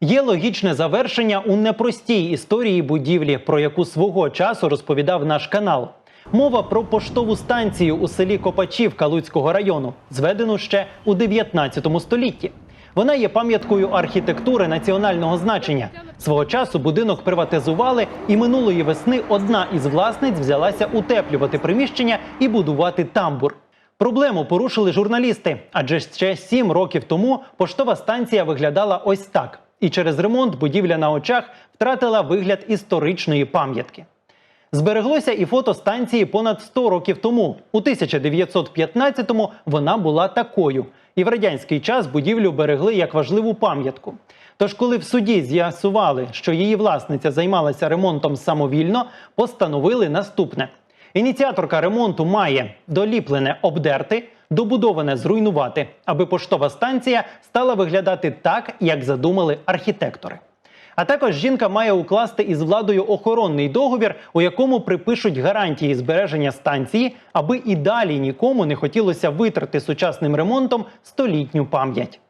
Є логічне завершення у непростій історії будівлі, про яку свого часу розповідав наш канал. Мова про поштову станцію у селі Копачівка Луцького району, зведену ще у 19 столітті. Вона є пам'яткою архітектури національного значення. Свого часу будинок приватизували, і минулої весни одна із власниць взялася утеплювати приміщення і будувати тамбур. Проблему порушили журналісти, адже ще сім років тому поштова станція виглядала ось так. І через ремонт будівля на очах втратила вигляд історичної пам'ятки. Збереглося і фото станції понад 100 років тому. У 1915-му вона була такою. І в радянський час будівлю берегли як важливу пам'ятку. Тож, коли в суді з'ясували, що її власниця займалася ремонтом самовільно, постановили наступне: ініціаторка ремонту має доліплене обдерти, добудоване зруйнувати, аби поштова станція стала виглядати так, як задумали архітектори. А також жінка має укласти із владою охоронний договір, у якому припишуть гарантії збереження станції, аби і далі нікому не хотілося витрати сучасним ремонтом столітню пам'ять.